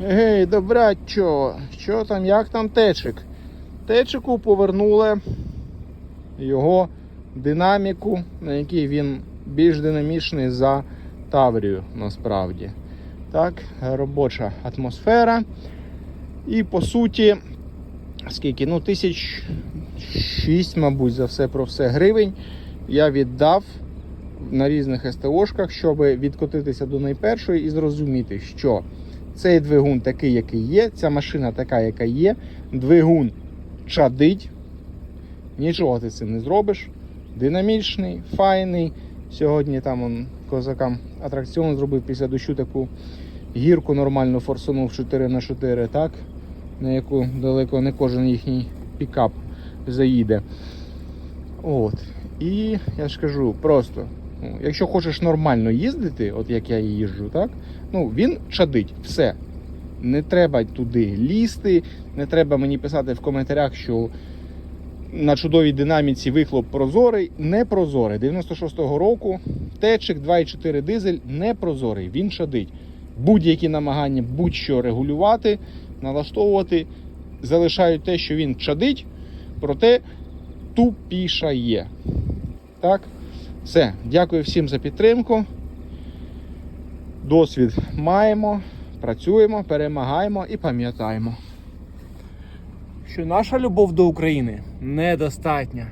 Гей, добрячо, що там, як там течик? Течику повернули його динаміку, на якій він більш динамічний за Таврію насправді. Так, робоча атмосфера. І по суті, скільки? Ну, тисяч шість, мабуть, за все про все гривень я віддав на різних СТОшках, щоб відкотитися до найпершої і зрозуміти, що цей двигун такий, який є, ця машина така, яка є, двигун чадить, нічого ти цим не зробиш. Динамічний, файний. Сьогодні там он козакам атракціон зробив після дощу таку гірку нормально форсунув 4 на 4 так? На яку далеко не кожен їхній пікап заїде. От. І я ж кажу, просто, якщо хочеш нормально їздити, от як я їжджу, так? Ну, він чадить, все. Не треба туди лізти, не треба мені писати в коментарях, що на чудовій динаміці вихлоп прозорий, не прозорий. 96-го року течик 2,4 дизель не прозорий, він чадить. Будь-які намагання будь-що регулювати, налаштовувати, залишають те, що він чадить, проте тупішає. Так, все. Дякую всім за підтримку. Досвід маємо, працюємо, перемагаємо і пам'ятаємо, що наша любов до України недостатня.